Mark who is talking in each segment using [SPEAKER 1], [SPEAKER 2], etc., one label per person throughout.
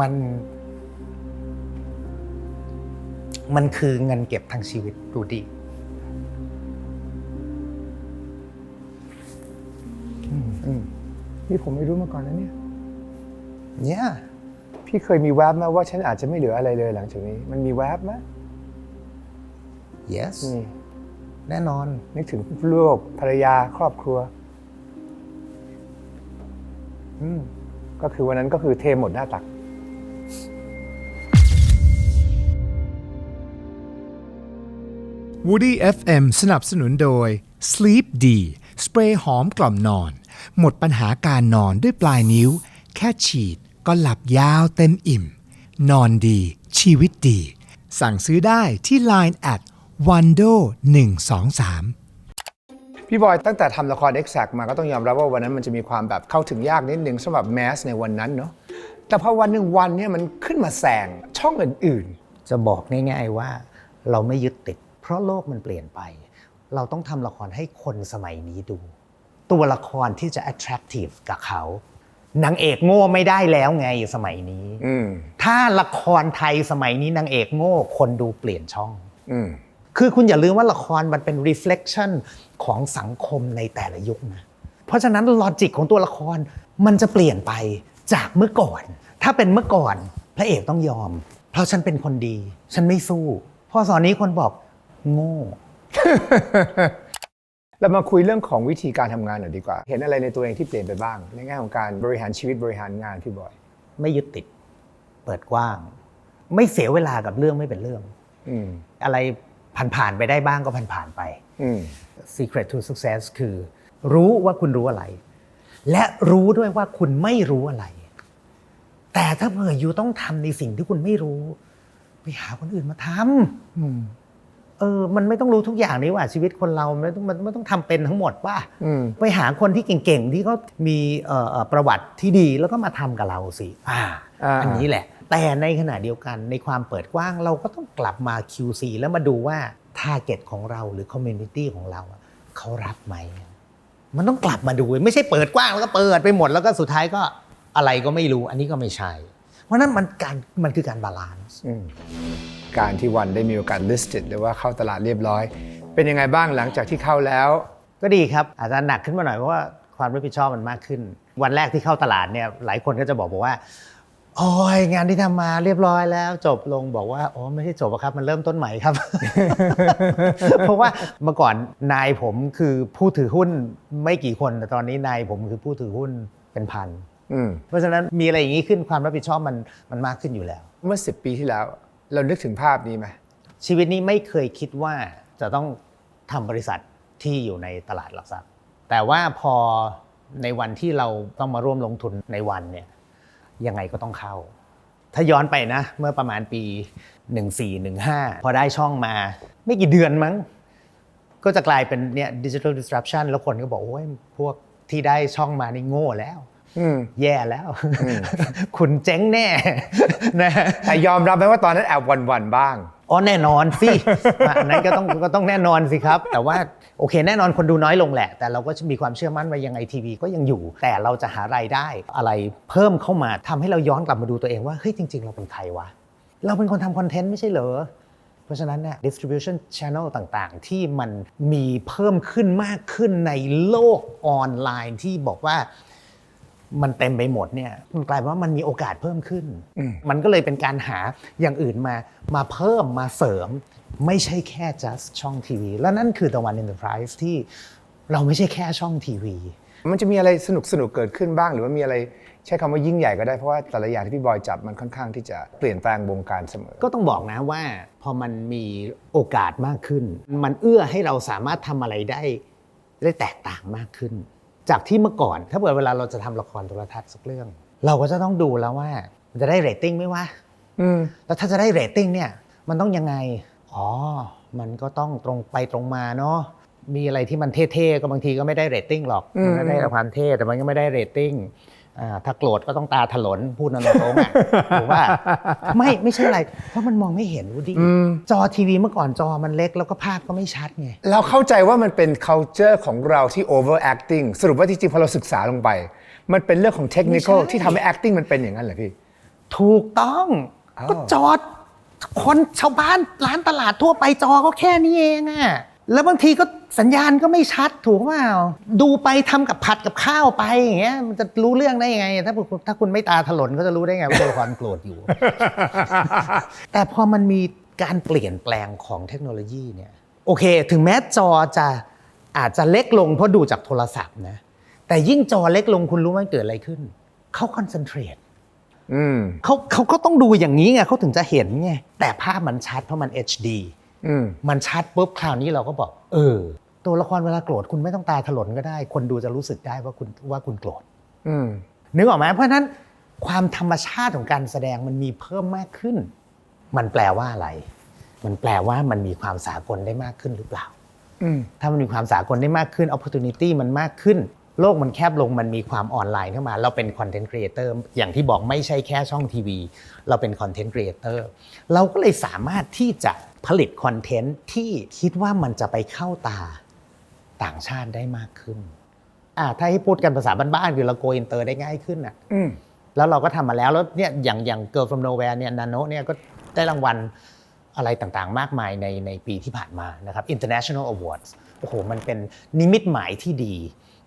[SPEAKER 1] มัน มันคือเงินเก็บทั้งชีวิตดูดิ
[SPEAKER 2] นี่ผมไม่รู้มาก่อนนะเนี่ย
[SPEAKER 1] เนี่ย
[SPEAKER 2] พี่เคยมีแวบไหมว่าฉันอาจจะไม่เหลืออะไรเลยหลังจากนี้ มันมีแวบไหม
[SPEAKER 1] yes
[SPEAKER 2] นี่
[SPEAKER 1] แน่นอน
[SPEAKER 2] นึกถึงลูกภรรยาครอบครัวอืมก็คือวันนั้นก็คือเทหมดหน้าตัก
[SPEAKER 3] Woody FM สนับสนุนโดย Sleep D สเปรย์หอมกล่อมนอน หมดปัญหาการนอนด้วยปลายนิ้ว แค่ฉีดก็หลับยาวเต็มอิ่ม นอนดี ชีวิตดี สั่งซื้อได้ที่ Line at wando 123
[SPEAKER 2] พี่บอยตั้งแต่ทำละคร Exact มาก็ต้องยอมรับว่าวันนั้นมันจะมีความแบบเข้าถึงยากนิดนึงสำหรับแมสในวันนั้นเนาะแต่พอวันหนึ่งวันเนี่ยมันขึ้นมาแซงช่องอื่น
[SPEAKER 1] จะบอกง่ายๆว่าเราไม่ยึดติด เพราะโลกมันเปลี่ยนไป เราต้องทำละครให้คนสมัยนี้ดู ตัวละครที่จะ attractive กับเขานางเอกโง่ไม่ได้แล้วไงสมัยนี้
[SPEAKER 2] ๆอืม
[SPEAKER 1] ถ้าละครไทยสมัยนี้นางเอกโง่ คนดูเปลี่ยนช่อง
[SPEAKER 2] อืม
[SPEAKER 1] คือคุณอย่าลืมว่าละครมันเป็น reflection ของสังคมในแต่ละยุคนะ เพราะฉะนั้นลอจิกของตัวละครมันจะเปลี่ยนไปจากเมื่อก่อน ถ้าเป็นเมื่อก่อน พระเอกต้องยอม เพราะฉันเป็นคนดี ฉันไม่สู้ พอสอนนี้คนบอก โง่
[SPEAKER 2] เรามาคุยเรื่องของวิธีการทำงานหน่อยดีกว่า เห็นอะไรในตัวเองที่เปลี่ยนไปบ้าง ในแง่ของการบริหารชีวิตบริหารงานพี่บอย
[SPEAKER 1] ไม่ยึดติด เปิดกว้าง ไม่เสียเวลากับเรื่องไม่เป็นเรื่อง
[SPEAKER 2] อืม
[SPEAKER 1] อะไรผ่านๆไปได้บ้างก็ผ่านๆไป
[SPEAKER 2] อืม
[SPEAKER 1] Secret to Success คือ รู้ว่าคุณรู้อะไร และรู้ด้วยว่าคุณไม่รู้อะไร แต่ถ้าเผื่ออยู่ต้องทำในสิ่งที่คุณไม่รู้ ไปหาคนอื่นมาทำ เออ มันไม่ต้องรู้ทุกอย่างนี่หว่าชีวิตคนเรามันไม่ต้องมันไม่ต้องทำเป็นทั้งหมดป่ะ
[SPEAKER 2] อืม
[SPEAKER 1] ไปหาคนที่เก่งๆที่เขามีเอ่อเอ่อประวัติที่ดีแล้วก็มาทำกับเราสิอ่า
[SPEAKER 2] อ่า
[SPEAKER 1] อันนี้แหละ แต่ในขณะเดียวกันในความเปิดกว้างเราก็ต้องกลับมา QC แล้วมาดูว่า t a r g e t ของเราหรือ Community ของเราอะเขารับไหม มันต้องกลับมาดูไม่ใช่เปิดกว้างแล้วก็เปิดไปหมดแล้วก็สุดท้ายก็อะไรก็ไม่รู้ อันนี้ก็ไม่ใช่ เพราะฉะนั้นมันการมันคือการบาลานซ์
[SPEAKER 2] อืม การที่วันได้มีโอกาส listed หรือว่าเข้าตลาดเรียบร้อย เป็นยังไงบ้างหลังจากที่เข้าแล้ว
[SPEAKER 1] ก็ดีครับ อาจจะหนักขึ้นมาหน่อยเพราะว่าความรับผิดชอบมันมากขึ้น วันแรกที่เข้าตลาดเนี่ยหลายคนก็จะบอกบอกว่าโอ้ยงานที่ทำมาเรียบร้อยแล้ว จบลงบอกว่าอ๋อไม่ใช่จบอะครับมันเริ่มต้นใหม่ครับ เพราะว่าเมื่อก่อนนายผมคือผู้ถือหุ้นไม่กี่คนแต่ตอนนี้นายผมคือผู้ถือหุ้นเป็นพัน
[SPEAKER 2] อืม
[SPEAKER 1] เพราะฉะนั้นมีอะไรอย่างนี้ขึ้นความรับผิดชอบมันมันมากขึ้นอยู่แล้ว
[SPEAKER 2] เมื่อ 10 ปีที่แล้ว เรานึกถึงภาพนี้ไหม
[SPEAKER 1] ชีวิตนี้ไม่เคยคิดว่าจะต้องทำบริษัทที่อยู่ในตลาดหลักทรัพย์ แต่ว่าพอในวันที่เราต้องมาร่วมลงทุนในวันเนี่ยยังไงก็ต้องเข้า ถ้าย้อนไปนะ เมื่อประมาณปี 14-15 พอได้ช่องมา ไม่กี่เดือนมั้ง ก็จะกลายเป็นเนี่ยดิจิทัลดิสรัปชันแล้วคนก็บอกโอ้ยพวกที่ได้ช่องมานี่โง่แล้ว แย่แล้ว คุณเจ๊งแน่นะ
[SPEAKER 2] แต่ยอมรับไหมว่าตอนนั้นแอบหวันๆบ้าง
[SPEAKER 1] อ๋อแน่นอนสิอันนั้นก็ต้องก็ต้องแน่นอนสิครับ แต่ว่าโอเค แน่นอนคนดูน้อยลงแหละ แต่เราก็มีความเชื่อมั่นว่ายังไงทีวีก็ยังอยู่ แต่เราจะหารายได้อะไรเพิ่มเข้ามาทำให้เราย้อนกลับมาดูตัวเองว่าเฮ้ยจริง ๆ เราเป็นใครวะเราเป็นคนทำคอนเทนต์ไม่ใช่เหรอเพราะฉะนั้นเนี่ย distribution channel ต่างๆ ที่มันมีเพิ่มขึ้นมากขึ้นในโลกออนไลน์ที่บอกว่า มันเต็มไปหมดเนี่ยมันกลายเป็นว่ามันมีโอกาสเพิ่มขึ้น
[SPEAKER 2] อืม
[SPEAKER 1] มันก็เลยเป็นการหาอย่างอื่นมามาเพิ่มมาเสริม ไม่ใช่แค่ just ช่องทีวี แล้วนั่นคือ The One Enterprise ที่เราไม่ใช่แค่ช่องทีวี
[SPEAKER 2] มันจะมีอะไรสนุกสนุกๆเกิดขึ้นบ้าง หรือว่ามีอะไรใช้คำว่ายิ่งใหญ่ก็ได้เพราะว่าแต่ละอย่างที่พี่บอยจับมันค่อนข้างที่จะเปลี่ยนแปลงวงการเสมอ
[SPEAKER 1] ก็ต้องบอกนะว่าพอมันมีโอกาสมากขึ้น มันเอื้อให้เราสามารถทำอะไรได้ได้แตกต่างมากขึ้น จากที่เมื่อก่อน ถ้าเกิดเวลาเราจะทำละครโทรทัศน์สักเรื่อง เราก็จะต้องดูแล้วว่า มันจะได้เรตติ้งไหมวะ
[SPEAKER 2] อืม
[SPEAKER 1] แล้วถ้าจะได้เรตติ้งเนี่ย มันต้องยังไง อ๋อ มันก็ต้องตรงไปตรงมาเนาะมีอะไรที่มันเท่ๆก็บางทีก็ไม่ได้เรตติ้งหรอก
[SPEAKER 2] อืม
[SPEAKER 1] มันก็ได้แต่ความเท่แต่มันก็ไม่ได้เรตติ้งอ่า ถ้าโกรธก็ต้องตาถลนพูดนั่นตรงๆอะถูกป่ะไม่ไม่ใช่อะไร เพราะมันมองไม่เห็นวูดดี้จอทีวีเมื่อก่อนจอมันเล็กแล้วก็ภาพก็ไม่ชัดไง
[SPEAKER 2] เราเข้าใจว่ามันเป็น culture ของเราที่ overacting สรุปว่าจริงๆพอเราศึกษาลงไป มันเป็นเรื่องของ technical
[SPEAKER 1] ไม่ใช่
[SPEAKER 2] ที่ทำให้ acting มันเป็นอย่างนั้นเหรอพี่
[SPEAKER 1] ถูกต้อง
[SPEAKER 2] อ้าว
[SPEAKER 1] ก็จอดคนชาวบ้านร้านตลาดทั่วไปจอก็แค่นี้เองอะแล้วบางทีก็ สัญญาณก็ไม่ชัดถูกเปล่าดูไปทำกับผัดกับข้าวไปอย่างเงี้ยมันจะรู้เรื่องได้ยังไง ถ้าคุณถ้าคุณไม่ตาถลนก็จะรู้ได้ไงว่าตัวละครโกรธอยู่ แต่พอมันมีการเปลี่ยนแปลงของเทคโนโลยีเนี่ยโอเค ถึงแม้จอจะอาจจะเล็กลงเพราะดูจากโทรศัพท์นะแต่ยิ่งจอเล็กลงคุณรู้ไหมเกิดอะไรขึ้นเขาคอนเซนเทรต
[SPEAKER 2] อืม
[SPEAKER 1] เขาเขาก็ต้องดูอย่างนี้ไงเขาถึงจะเห็นไงแต่ภาพมันชัดเพราะมัน HD
[SPEAKER 2] อืม
[SPEAKER 1] มันชัดปุ๊บคราวนี้เราก็บอก เออ ตัวละครเวลาโกรธคุณไม่ต้องตาถลนก็ได้ คนดูจะรู้สึกได้ว่าคุณว่าคุณโกรธ
[SPEAKER 2] อืม
[SPEAKER 1] นึกออกไหมเพราะฉะนั้นความธรรมชาติของการแสดงมันมีเพิ่มมากขึ้น มันแปลว่าอะไร มันแปลว่ามันมีความสากลได้มากขึ้นหรือเปล่า
[SPEAKER 2] อืม
[SPEAKER 1] ถ้ามันมีความสากลได้มากขึ้น opportunity มันมากขึ้น โลกมันแคบลงมันมีความออนไลน์เข้ามา เราเป็น content creator อย่างที่บอกไม่ใช่แค่ช่องทีวี เราเป็น content creator เราก็เลยสามารถที่จะผลิตคอนเทนต์ที่คิดว่ามันจะไปเข้าตา ต่างชาติได้มากขึ้นอ่าถ้าให้พูดกันภาษาบ้านๆคือเราโกอินเตอร์ได้ง่ายขึ้นอะ
[SPEAKER 2] อืม
[SPEAKER 1] แล้วเราก็ทำมาแล้วแล้วเนี่ยอย่างอย่าง Girl from Nowhere เนี่ยนาโนเนี่ยก็ได้รางวัลอะไรต่างๆ มากมายในในปีที่ผ่านมานะครับ International Awards โอ้โห มันเป็นนิมิตหมายที่ดี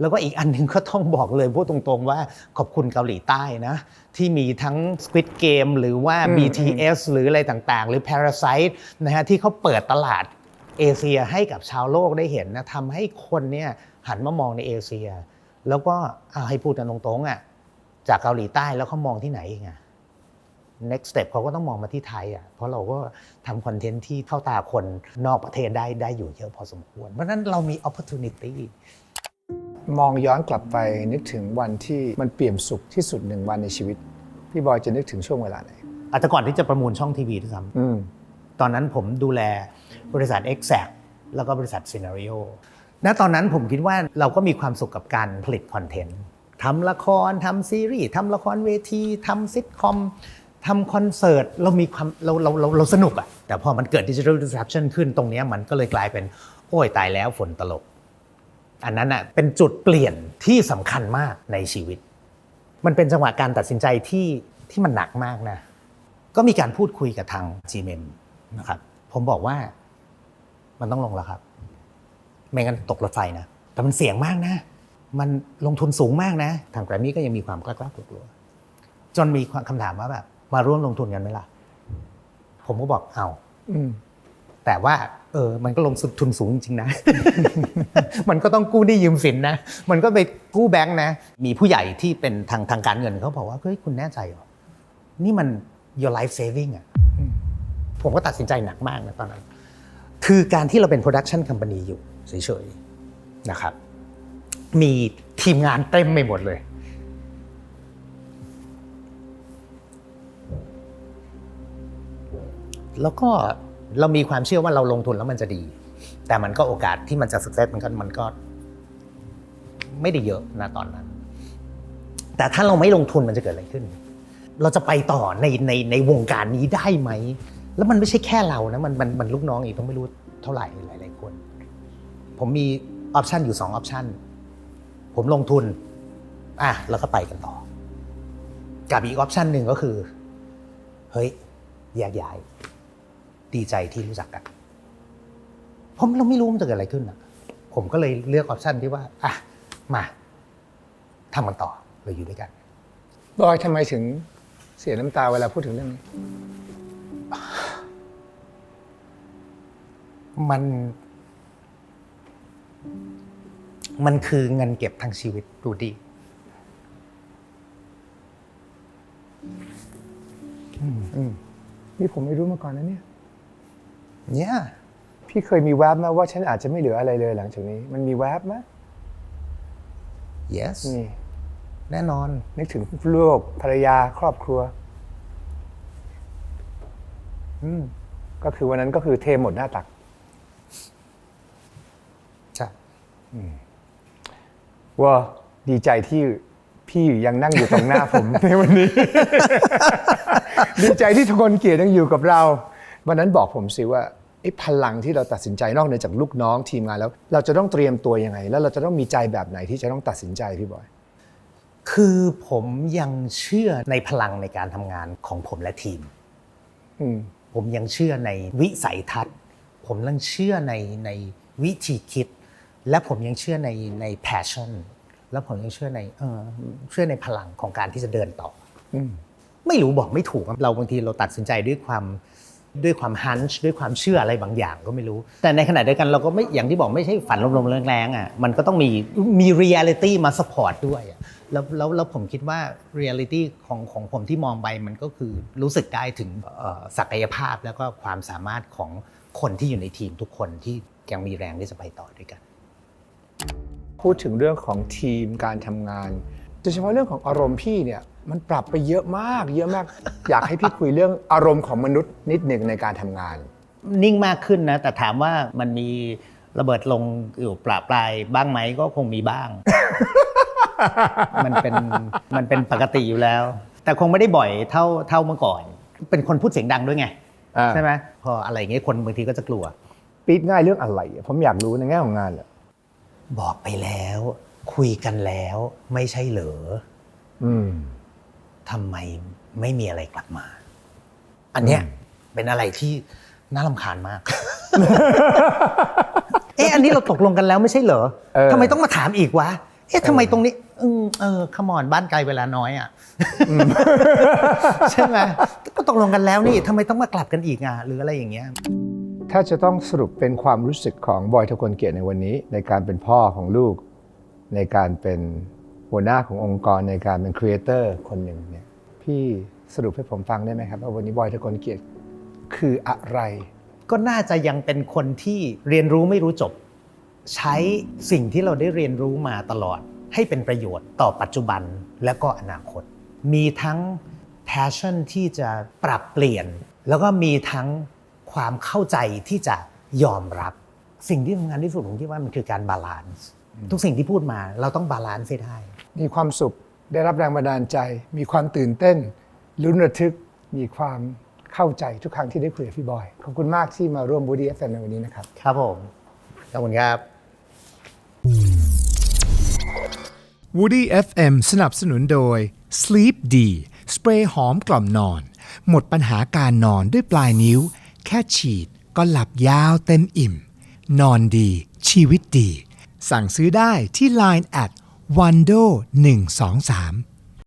[SPEAKER 1] แล้วก็อีกอันหนึ่งก็ต้องบอกเลยพูดตรงๆว่าขอบคุณเกาหลีใต้นะ ที่มีทั้ง Squid Game หรือว่า
[SPEAKER 2] อืม
[SPEAKER 1] BTS หรืออะไรต่างๆ หรือ Parasite นะฮะที่เขาเปิดตลาด เอเชียให้กับชาวโลกได้เห็นนะทำให้คนเนี่ยหันมามองในเอเชีย แล้วก็เอาให้พูดกันตรงๆอะจากเกาหลีใต้แล้วเขามองที่ไหนเองอะ next step เขาก็ต้องมองมาที่ไทยอะเพราะเราก็ทำคอนเทนต์ที่เข้าตาคนนอกประเทศได้ได้อยู่เยอะพอสมควร เพราะฉะนั้นเรามี opportunity
[SPEAKER 2] มองย้อนกลับไปนึกถึงวันที่มันเปี่ยมสุขที่สุดหนึ่งวันในชีวิต พี่บอยจะนึกถึงช่วงเวลาไหน
[SPEAKER 1] อาจจะก่อนที่จะประมูลช่องทีวีด้วยซ้
[SPEAKER 2] อืมำ
[SPEAKER 1] ตอนนั้นผมดูแล บริษัท Exact แล้วก็บริษัท Scenario ณตอนนั้นผมคิดว่าเราก็มีความสุขกับการผลิตคอนเทนต์ทำละครทำซีรีส์ทำละครเวทีทำซิทคอมทำคอนเสิร์ตเรามีความเราเราเราเราสนุกอะแต่พอมันเกิดดิจิทัลดิสรัปชันขึ้นตรงนี้มันก็เลยกลายเป็น โอ้ยตายแล้วฝนตลกอันนั้นอะเป็นจุดเปลี่ยนที่สำคัญมากในชีวิต มันเป็นจังหวะการตัดสินใจที่ที่มันหนักมากนะ ก็มีการพูดคุยกับทาง GMM นะครับผมบอกว่า มันต้องลงแล้วครับ ไม่งั้นตกรถไฟนะ แต่มันเสี่ยงมากนะ มันลงทุนสูงมากนะ ทางแกรมมี่ก็ยังมีความกล้าๆกลัวๆจนมีคำถามว่าแบบมาร่วมลงทุนกันไหมล่ะ ผมก็บอกเอา
[SPEAKER 2] อืม
[SPEAKER 1] แต่ว่า เออ มันก็ลงทุนสูงจริงๆนะ มันก็ต้องกู้หนี้ยืมสินนะ มันก็ไปกู้แบงค์นะ มีผู้ใหญ่ที่เป็นทางทางการเงินเขาบอกว่า เฮ้ย คุณแน่ใจเหรอ นี่มัน your life saving อะ ผมก็ตัดสินใจหนักมากนะตอนนั้น คือการที่เราเป็น production company อยู่เฉยๆนะครับ มีทีมงานเต็มไปหมดเลยแล้วก็เรามีความเชื่อว่าเราลงทุนแล้วมันจะดี แต่มันก็โอกาสที่มันจะส c เ e s s มันก็มันก็ไม่ได้เยอะนะตอนนั้น แต่ถ้าเราไม่ลงทุนมันจะเกิดอะไรขึ้น เราจะไปต่อในในในวงการนี้ได้ไหม แล้วมันไม่ใช่แค่เรานะมันมันมันลูกน้องอีกต้องไม่รู้เท่าไหร่หลายๆคน ผมมีออปชันอยู่สองออปชันผมลงทุนอะแล้วก็ไปกันต่อ กับอีกออปชันหนึ่งก็คือ เฮ้ยแยกย้าย ดีใจที่รู้จักกันผมเราไม่รู้มันจะเกิดอะไรขึ้นอะผมก็เลยเลือกออปชันที่ว่าอะมาทำกันต่อเราอยู่ด้วยกัน
[SPEAKER 2] บอยทำไมถึงเสียน้ำตาเวลาพูดถึงเรื่องนี้
[SPEAKER 1] มัน มันคือเงินเก็บทั้งชีวิตดูดี
[SPEAKER 2] นี่ผมไม่รู้มาก่อนนะเนี่ย
[SPEAKER 1] เนี่ย
[SPEAKER 2] พี่เคยมีแวบไหมว่าฉันอาจจะไม่เหลืออะไรเลยหลังจากนี้ มันมีแวบไหม
[SPEAKER 1] yes
[SPEAKER 2] นี่
[SPEAKER 1] แน่นอน
[SPEAKER 2] นึกถึงลูกภรรยาครอบครัว อืมก็คือวันนั้นก็คือเทหมดหน้าตัก
[SPEAKER 1] ใช่
[SPEAKER 2] ว่าดีใจที่พี่ยังนั่งอยู่ตรงหน้าผม ในวันนี้ ดีใจที่ทุกคนเกียรติยังอยู่กับเรา วันนั้นบอกผมสิว่าไอ้พลังที่เราตัดสินใจนอกเหนือจากลูกน้องทีมงานแล้ว เราจะต้องเตรียมตัวยังไง แล้วเราจะต้องมีใจแบบไหนที่จะต้องตัดสินใจพี่บอย
[SPEAKER 1] คือผมยังเชื่อในพลังในการทำงานของผมและทีม
[SPEAKER 2] อืม
[SPEAKER 1] ผมยังเชื่อในวิสัยทัศน์ ผมยังเชื่อในในวิธีคิด และผมยังเชื่อในใน passion แล้วผมยังเชื่อในเออเชื่อในพลังของการที่จะเดินต่ออ
[SPEAKER 2] ม
[SPEAKER 1] ไม่รู้บอกไม่ถูกครับเราบางทีเราตัดสินใจด้วยความด้วยความฮันช์ด้วยความเชื่ออะไรบางอย่างก็ไม่รู้ แต่ในขณะเดียวกันเราก็ไม่อย่างที่บอกไม่ใช่ฝันลมๆแรงๆอะมันก็ต้องมีมีเรียลิตี้มาสปอร์ตด้วยอะแล้วแล้วแล้วผมคิดว่าเรียลิตี้ของของผมที่มองไปมันก็คือรู้สึกได้ถึงเอ่อศักยภาพแล้วก็ความสามารถของคนที่อยู่ในทีมทุกคนที่ยังมีแรงที่จะไปต่อด้วยกัน
[SPEAKER 2] พูดถึงเรื่องของทีมการทำงานโดยเฉพาะเรื่องของอารมณ์พี่เนี่ยมันปรับไปเยอะมาก เยอะมาก อยากให้พี่คุยเรื่องอารมณ์ของมนุษย์นิดหนึ่งในการทำงาน
[SPEAKER 1] นิ่งมากขึ้นนะ แต่ถามว่ามันมีระเบิดลงอยู่ปลาปลายบ้างไหมก็คงมีบ้าง มันเป็นมันเป็นปกติอยู่แล้ว แต่คงไม่ได้บ่อยเท่าเท่าเมื่อก่อน เป็นคนพูดเสียงดังด้วยไง
[SPEAKER 2] อ่า
[SPEAKER 1] ใช่ไหมพออะไรอย่างเงี้ยคนบางทีก็จะกลัว
[SPEAKER 2] ปีดง่ายเรื่องอะไรอะผมอยากรู้ในแง่ของงานอะ
[SPEAKER 1] บอกไปแล้ว คุยกันแล้ว ไม่ใช่เหรอ
[SPEAKER 2] อืม
[SPEAKER 1] ทำไมไม่มีอะไรกลับมา อันเนี้ยเป็นอะไรที่น่ารำคาญมาก เอ๊ะอันนี้เราตกลงกันแล้วไม่ใช่เหรอ
[SPEAKER 2] เออ
[SPEAKER 1] ทำไมต้องมาถามอีกวะ เอ๊ะทำไมตรงนี้อืมเออขมอนบ้านไกลเวลาน้อยอะใช่ไหมก็ตกลงกันแล้วนี่ทำไมต้องมากลับกันอีกอะหรืออะไรอย่างเงี้ย
[SPEAKER 2] ถ้าจะต้องสรุปเป็นความรู้สึกของบอยทะกลเกียรติในวันนี้ ในการเป็นพ่อของลูก ในการเป็นหัวหน้าขององค์กรในการเป็นครีเอเตอร์คนหนึ่งเนี่ยพี่สรุปให้ผมฟังได้ไหมครับว่าวันนี้บอยทะกลเกียรติคืออะไร
[SPEAKER 1] ก็น่าจะยังเป็นคนที่เรียนรู้ไม่รู้จบ ใช้สิ่งที่เราได้เรียนรู้มาตลอด ให้เป็นประโยชน์ต่อปัจจุบันและก็อนาคต มีทั้ง passion ที่จะปรับเปลี่ยน แล้วก็มีทั้ง ความเข้าใจที่จะยอมรับ สิ่งที่สำคัญที่สุดผมคิดว่ามันคือการบาลานซ์ทุกสิ่งที่พูดมาเราต้องบาลานซ์ให้ได้
[SPEAKER 2] มีความสุขได้รับแรงบันดาลใจ มีความตื่นเต้นลุ้นระทึกมีความเข้าใจทุกครั้งที่ได้คุยกับพี่บอย ขอบคุณมากที่มาร่วมบูดี้เอฟในวันนี้นะครับ
[SPEAKER 1] ครับผมขอบคุณครับ
[SPEAKER 3] Woody FM สนับสนุนโดย Sleep D สเปรย์หอมกล่อมนอน หมดปัญหาการนอนด้วยปลายนิ้ว แค่ฉีดก็หลับยาวเต็มอิ่ม นอนดี ชีวิตดี สั่งซื้อได้ที่ Line at wando 123